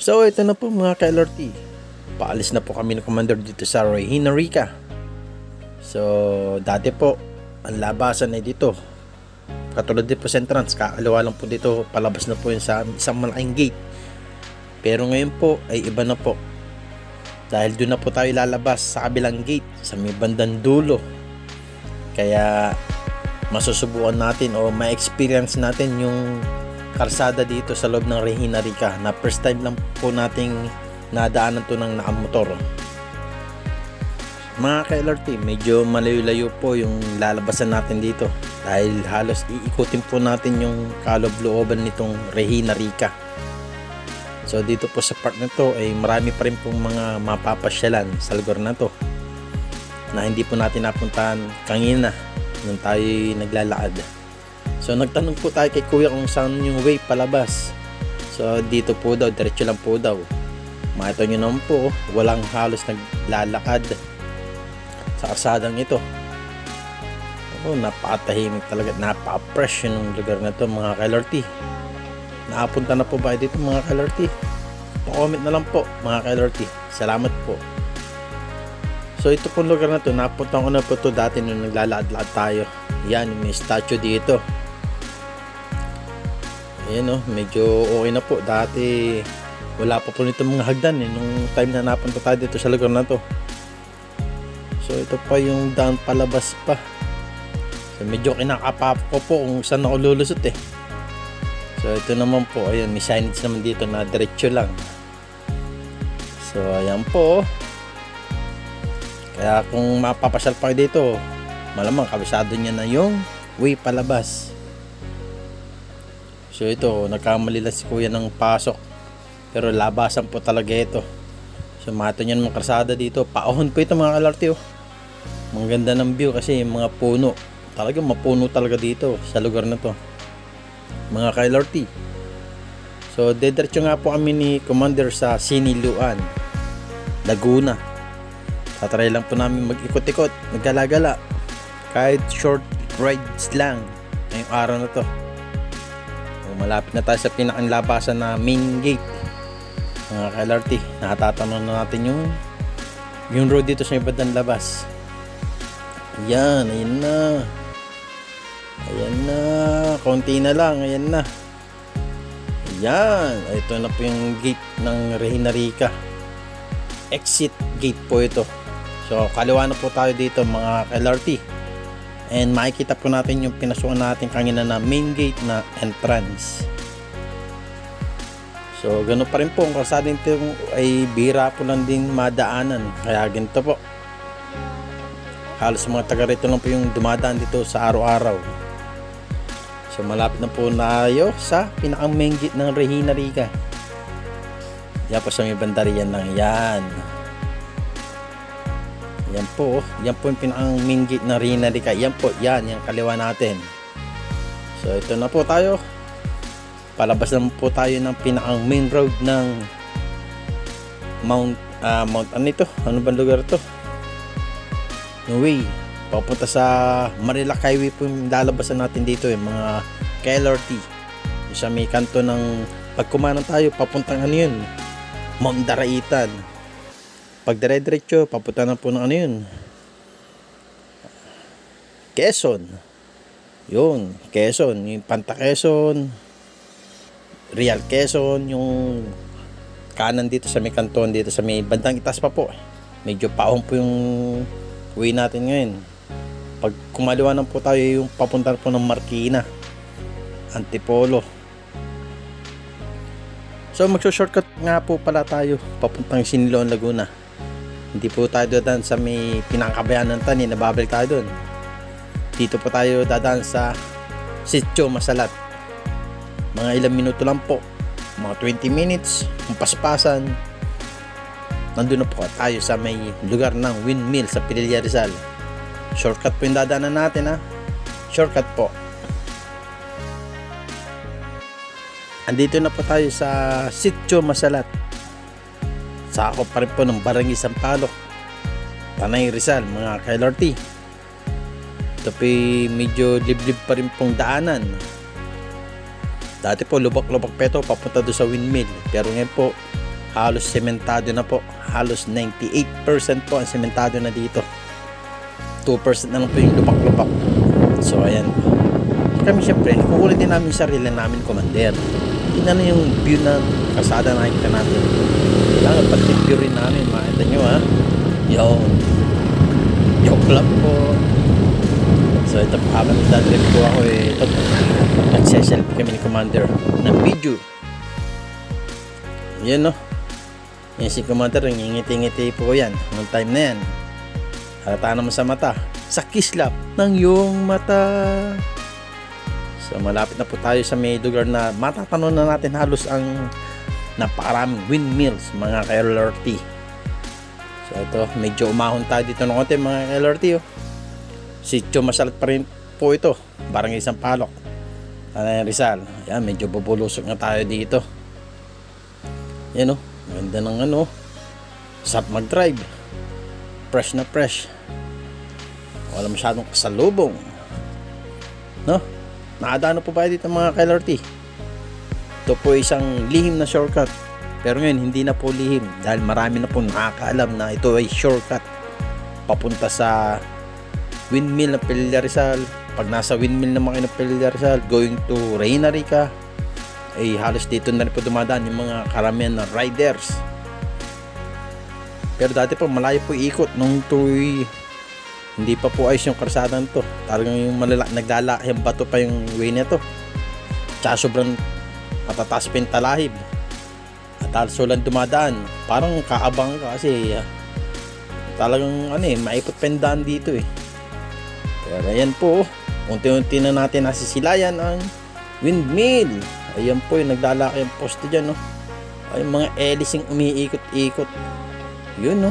So ito na po mga ka-LRT. Paalis na po kami ng commander dito sa Regina Rica. So dati po, ang labasan ay dito. Katulad din po sa entrance, kakaliwa lang po dito, palabas na po yun sa isang malaking gate. Pero ngayon po ay iba na po. Dahil doon na po tayo lalabas sa kabilang gate, sa may bandang dulo. Kaya masusubukan natin o ma-experience natin yung karsada dito sa loob ng Regina Rica na first time lang po nating nadaanan to ng nakamotor. Mga ka-LRT, medyo malayo-layo po yung lalabasan natin dito dahil halos iikutin po natin yung kaloob-looban nitong Regina Rica. So dito po sa part na to ay marami pa rin pong mga mapapasyalan sa lugar na to na hindi po natin napuntahan kanina nung tayo naglalakad. So nagtanong po tayo kay kuya kung saan yung way palabas. So dito po daw, diretso lang po daw. Makita nyo naman po, walang halos naglalakad sa kasadang ito. Oh, napakatahimik talaga, napaka-fresh yung lugar na to mga ka-LRT. Nakapunta na po ba dito mga ka-LRT? Pa-comment na lang po mga ka-LRT. Salamat po. So ito pong lugar na to, napunta ko na po to dati nung naglalakad-lakad tayo. Yan, may statue dito. Ayan o, medyo okay na po. Dati wala pa po nito mga hagdan eh, nung time na napunta tayo dito sa lugar na to. So ito pa yung daan palabas pa. So medyo kinakapap ko po kung saan ako lulusot eh. So ito naman po, ayan, may signage naman dito na diretso lang. So ayan po. Kaya kung mapapasyal pa kayo dito, malamang kabisado niya na yung way palabas. So ito, nagkamali lang si kuya ng pasok. Pero labasan po talaga ito. So mato niyan mga karsada dito. Paahon po ito mga kalarti oh. Ang ganda ng view kasi yung mga puno. Talagang mapuno talaga dito sa lugar na to. Mga ka-LRT. So dediretso nga po kami ni Commander sa Siniluan, Laguna. Tatry lang po namin mag-ikot-ikot, naggalagala. Kahit short rides lang ngayong araw na to. Malapit na tayo sa pinakang labasan na main gate. Mga ka-LRT, nakatatanong na natin yung yung road dito sa ibadang labas. Ayan, ayan na. Ayan na. Konti na lang. Ayan na. Ayan. Ito na po yung gate ng Regina Rica. Exit gate po ito. So, kaliwa na po tayo dito mga LRT. And makikita po natin yung pinasukan natin kanina na main gate na entrance. So, ganun pa rin po. Ang kalsada nito ay bira po lang din madaanan. Kaya ganito po halos mga taga rito lang po yung dumadaan dito sa araw-araw. So malapit na po tayo sa pinakang main gate ng Regina Rica. Yan po sa may bandariyan ng yan. Yan po, yan po yung pinakang main gate ng Regina Rica. Yan po, yan, yung kaliwa natin. So ito na po tayo. Palabas na po tayo ng pinakang main road ng Mount, uh, Mount ano ito? Ano bang lugar to? no way papunta sa Marilac Highway po yung lalabasan natin dito yung mga KLRT sa may kanto ng pagkumanan tayo papuntang ano yun Mount Daraitan pag dire-diretso papunta na po ng ano yun? Quezon. Yun Quezon. Yung Panta Quezon Real Quezon yung kanan dito sa may kanton dito sa may bandang itas pa po. Medyo paong po yung uwi natin ngayon. Pag kumaliwa na po tayo yung papunta po ng Marikina Antipolo. So magso-shortcut nga po pala tayo papuntang Siniloan Laguna hindi po tayo dadaan sa may pinangkabayan ng tani nababalik tayo doon dito po tayo dadaan sa Sitio Masalat mga ilang minuto lang po mga 20 minutes kung paspasan nandun na po tayo sa may lugar ng windmill sa Pililla Rizal. Shortcut po yung dadaanan natin ha. Shortcut po. Andito na po tayo sa Sitio Masalat. Sakop pa rin po ng Barangay Sampaloc. Tanay Rizal, mga ka-LRT. Ito po medyo liblib pa rin pong daanan. Dati po lubak-lubak peto papunta doon sa windmill. Pero ngayon po halos sementado na po. Halos 98% po ang sementado na dito. 2% na lang po yung lupak-lupak. So ayan. Kami syempre, kukunin din namin sarili namin commander. Tingnan na yung view ng kasada na nakikita natin. Kailangan view rin namin. Makita nyo ha. Yun. Joke lang po. So ito habang nagdadrive po ako eh, ito nagse-selfie kami ni Commander ng video. Yan no. Yan si Commander, ngingiti-ngiti po yan. Noong time na yan. Halata naman sa mata. Sa kislap ng iyong mata. So malapit na po tayo sa may lugar na matatanong na natin halos ang napakaraming windmills mga ka-LRT. So ito, medyo umahon tayo dito ng konti mga ka-LRT oh. Sityo masalat pa rin po ito. Barang isang palok. Ano Rizal. Yan, medyo bubulusok na tayo dito. Yan oh. Ganda ng ano. Sarap mag-drive. Fresh na fresh. Wala masyadong kasalubong. No? Nakadano po ba dito mga ka-LRT? Ito po isang lihim na shortcut. Pero ngayon, hindi na po lihim. Dahil marami na po nakakaalam na ito ay shortcut. Papunta sa windmill ng Pililla Rizal. Pag nasa windmill naman kayo ng Pililla Rizal, going to Reina Rica, ay halos dito na rin po dumadaan yung mga karamihan na riders. Pero dati po malayo po ikot nung to'y hindi pa po ayos yung karsadan to. Talagang yung malala, nagdala yung bato pa yung way nito. Tsaka sobrang matataas pa yung talahib. At also lang dumadaan. Parang kaabang ka kasi ah, talagang ano eh, maipot pa yung daan dito eh. Pero ayan po, unti-unti na natin nasisilayan ang windmill. Ayan po yung nagdala yung poste dyan, no? Ay, mga elising umiikot-ikot. Yun, no?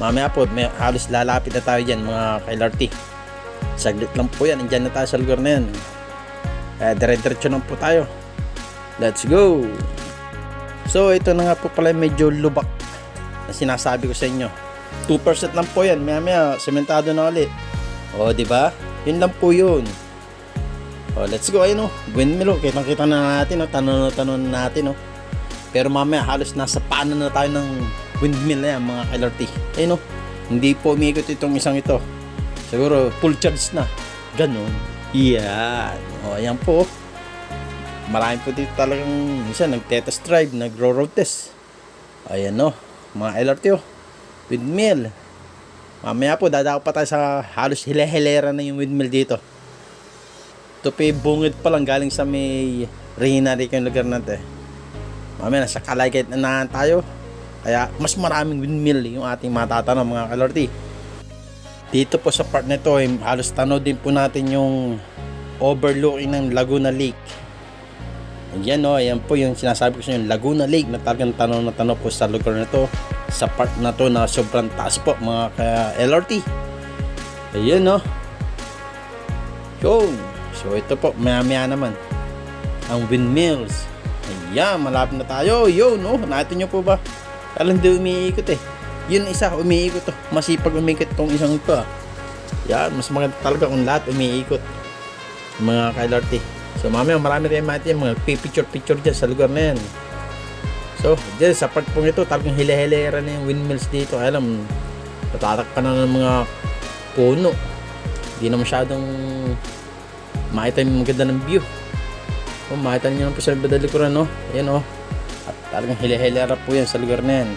Mamaya po, may halos lalapit na tayo dyan, mga ka-LRT. Saglit lang po yan, andyan na tayo sa lugar na yan. Kaya dire-diretso lang po tayo. Let's go! So, ito na nga po pala medyo lubak na sinasabi ko sa inyo. 2% lang po yan, maya-maya, sementado na ulit. O, di ba? Yun lang po yun. O, let's go. Ayun, oh. Windmill, oh. Kitang-kita na natin, oh. Tanong-tanong natin, oh. Pero mamaya, halos nasa paanan na tayo ng windmill na yan, mga LRT. Ayun, oh. Hindi po umiikot itong isang ito. Siguro, full charge na. Ganon. Yan. O, ayan po, oh. Marami po dito talagang, minsan, nagte-test drive, nagro-road test. Ayan, oh. Mga LRT, oh. Windmill. Mamaya po, dadako pa tayo sa halos hile-hilera na yung windmill dito. Ito yung bungid pa lang galing sa may Reina Rica yung lugar natin. Mamaya, nasa Kaligayat na nahan tayo. Kaya, mas maraming windmill yung ating matatanong mga kalorti. Dito po sa part nito, eh, halos tanaw din po natin yung overlooking ng Laguna Lake. Ayan o, ayan po yung sinasabi ko sa inyo, Laguna Lake na talagang tanaw na tanaw po sa lugar na to sa part na to na sobrang taas po mga ka LRT ayun no yun. So ito po maya maya naman ang windmills. Ayan malapit na tayo. Yun no natin nyo po ba? Alam di umiikot eh. Yun isa umiikot to masipag umiikot tong isang ito ah. yan mas maganda talaga kung lahat umiikot mga ka LRT so mamaya marami rin mati mga picture picture dyan sa lugar na yan So, dyan sa part pong ito, talagang hile-hilera na yung windmills dito. Alam, natatakpan na ng mga puno. Hindi na masyadong makita yung maganda ng view. O, makita niyo lang po sa badalikuran, no? Ayan, oh. At talagang hile-hilera po yan sa lugar na yan.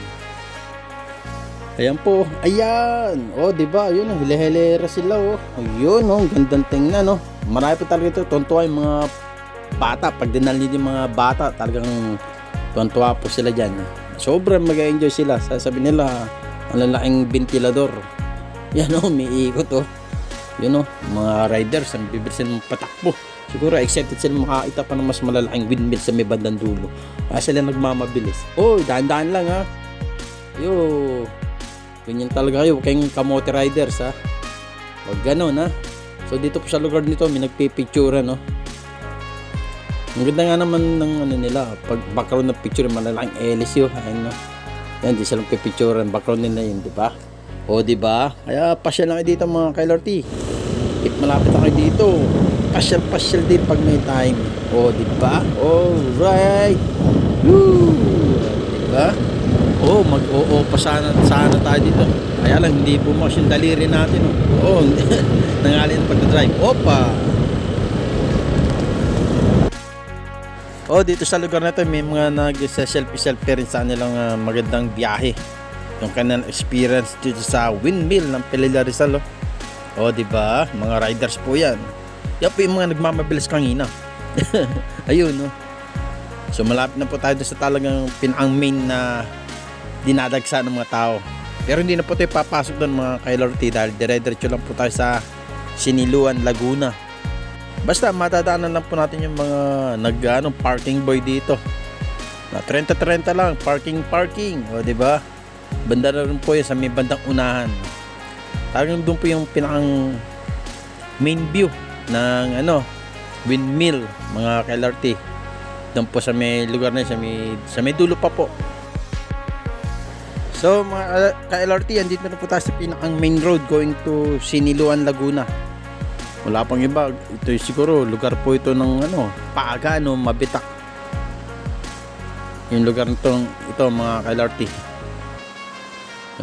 Ayan po. Ayan. Oh, di ba? Ayun, oh, hile-hilera sila, oh. Ayun, oh. Gandang tingnan, no? Marami po talaga ito. Tontuwa yung mga bata. Pag dinali yung mga bata, talagang tuwan-tuwa po sila dyan. Sobrang mag-enjoy sila. Sasabi nila, ang lalaking ventilador. Yan oh, may ikot o. Oh. Yun oh, mga riders, ang bibir sila patakbo. Siguro excited sila makakita pa ng mas malalaking windmill sa may bandang dulo. Kaya sila nagmamabilis. Oh, daan-daan lang ha. Yo, ganyan talaga kayo. Kayong kamote riders ha. Huwag ganon ha. So dito po sa lugar nito, may nagpipicture no. Ang ganda nga naman ng ano nila, pag background ng picture, malalaking LSU, ayun no. Yan, di silang pipicture ang background nila yun, di ba? O, di ba? Kaya pasyal lang dito mga KLRT. If malapit na kayo dito, pasyal-pasyal din pag may time. O, di ba? Alright! Woo! Di ba? Oo, mag-oo pa sana, sana tayo dito. Kaya lang, hindi bumas yung daliri natin. oh. Oo, nangali ng pagdadrive. Opa! Oh, dito sa lugar na may mga nag-selfie-selfie rin sa nilang ah, magandang biyahe. Yung kanilang experience dito sa windmill ng Pelila Rizal. Oh, oh di ba? Mga riders po yan. Yan po yung mga nagmamabilis kanina. Ayun, no? So malapit na po tayo sa talagang pinang main na dinadagsa ng mga tao. Pero hindi na po tayo papasok doon mga kailorti dahil dire-diretso lang po tayo sa Siniluan, Laguna. Basta matadaanan lang po natin yung mga nag ano, parking boy dito. Na 30-30 lang, parking parking, o di ba? Banda na rin po yun sa may bandang unahan. Talagang doon po yung pinakang main view ng ano, windmill, mga KLRT. Doon po sa may lugar na sa may, sa may dulo pa po. So mga ka-LRT, andito na po tayo sa pinakang main road going to Siniluan, Laguna. Wala pang iba. Ito yung siguro, lugar po ito ng ano, paaga, no, mabitak. Yung lugar nito, ito mga ka-LRT.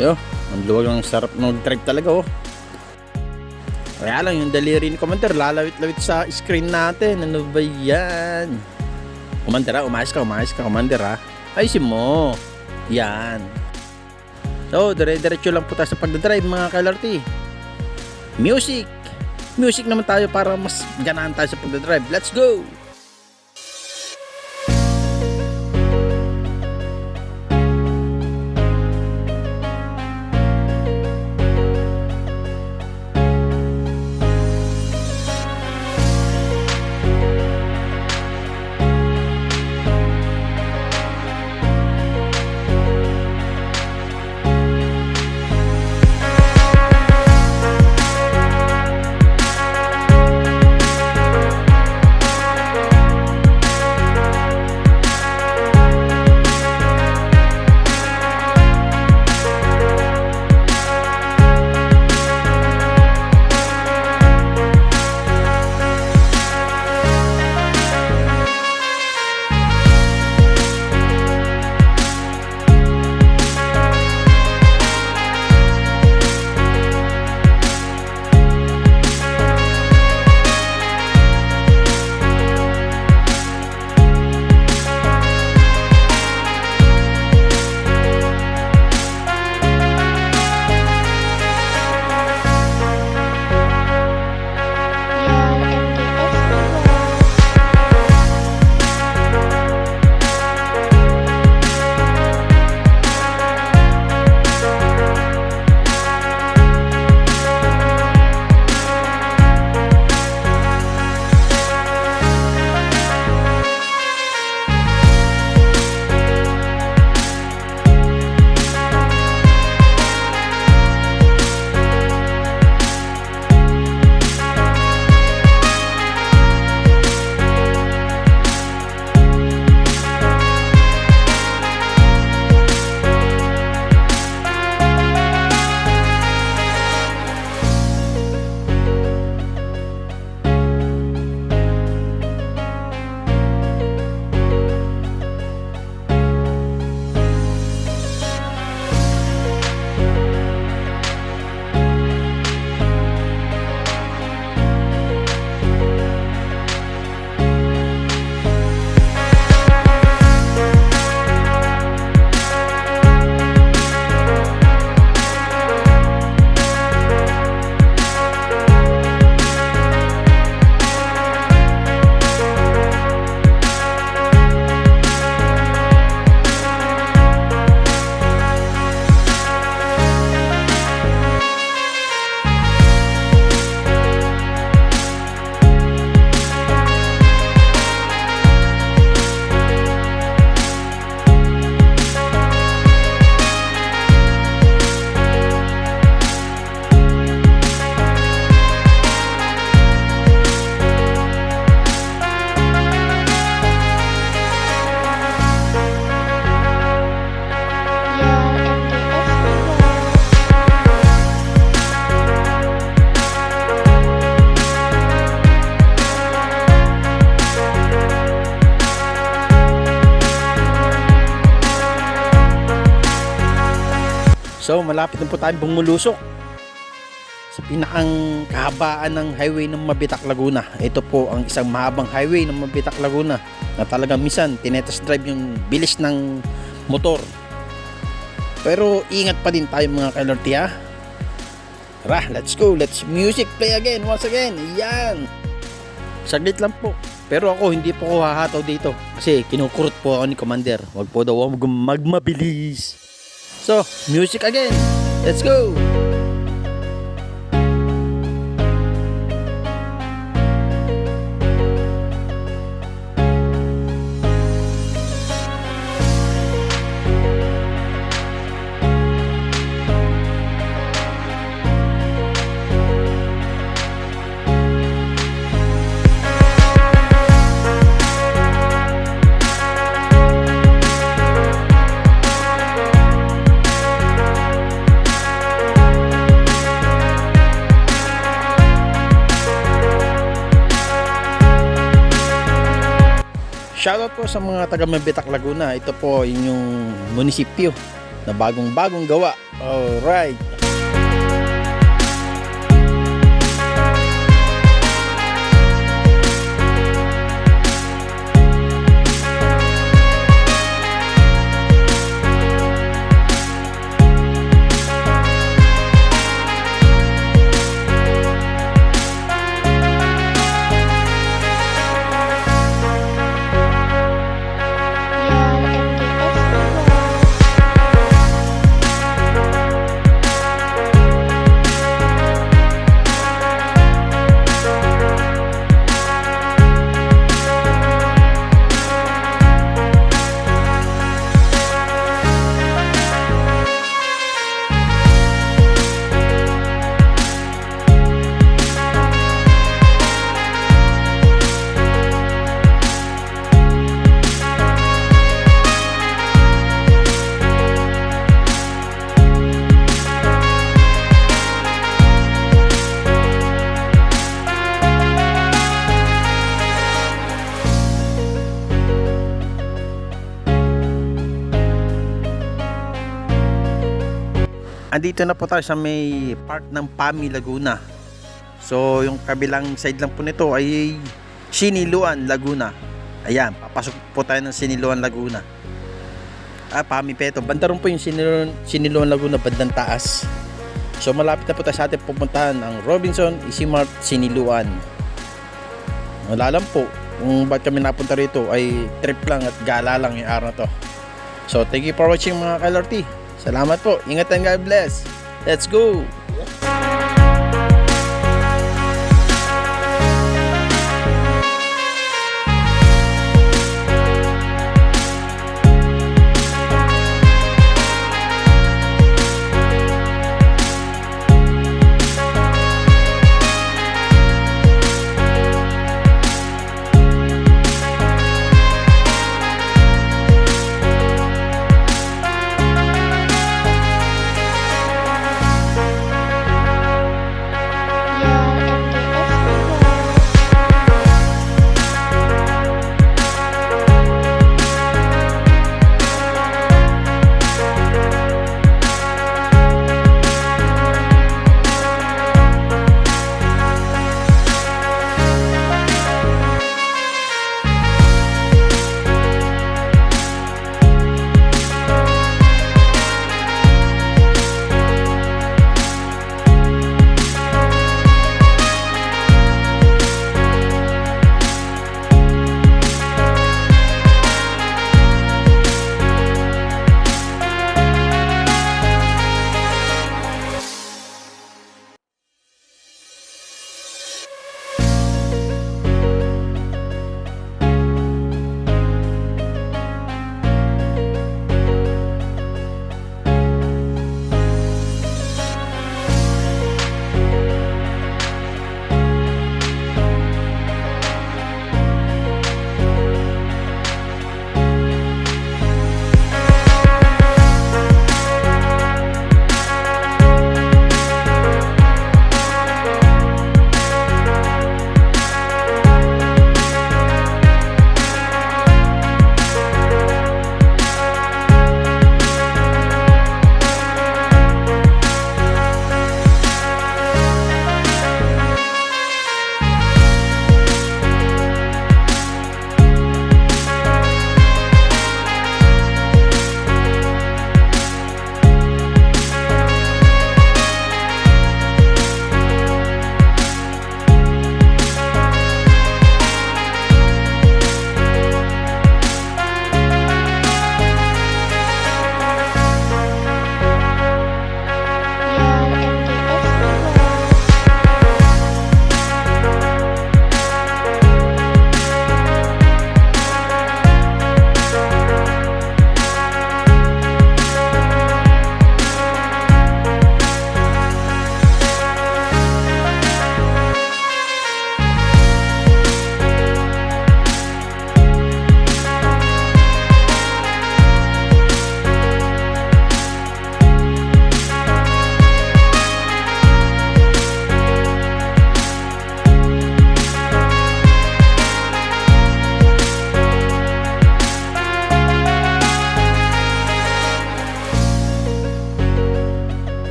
Ayo, ang luwag ng sarap ng drive talaga, oh. Kaya lang, yung daliri ni Commander, lalawit-lawit sa screen natin. Ano ba yan? Commander, ha? Umayos ka, umayos ka, Commander, ha? Ayusin mo. Yan. So, dire-diretso lang po tayo sa pagdadrive, mga ka-LRT. Music! Music naman tayo para mas ganahan tayo sa pagdadrive. Let's go! So malapit na po tayong bumulusok sa pinakang kahabaan ng highway ng Mabitak Laguna. Ito po ang isang mahabang highway ng Mabitak Laguna na talagang minsan tinetest drive yung bilis ng motor. Pero ingat pa din tayo mga kalorti ha. Tara, let's go. Let's music play again once again. Yan. Saglit lang po. Pero ako hindi po ako hahataw dito kasi kinukurot po ako ni Commander. Wag po daw ako mag- magmabilis. So, music again. Let's go. Shoutout po sa mga taga Mabitak Laguna. Ito po yung munisipyo na bagong-bagong gawa. Alright. Andito na po tayo sa may part ng Pami Laguna. So, yung kabilang side lang po nito ay Siniluan, Laguna. Ayan, papasok po tayo ng Siniluan, Laguna. Ah, Pami Peto. Banda rin po yung Siniluan, Siniluan Laguna, bandang taas. So, malapit na po tayo sa ating pupuntahan ang Robinson, Isimart, Siniluan. Wala lang po kung ba't kami napunta rito ay trip lang at gala lang yung araw na to. So, thank you for watching mga KLRT. Salamat po. Ingat and God bless. Let's go!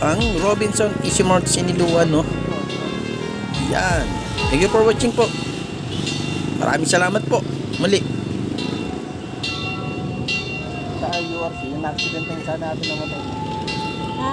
Ang Robinson Easy Mart Siniluan, no? Yan. Thank you for watching po. Maraming salamat po. Muli. Sa URC, yung accident ng isa natin namatay. Ha?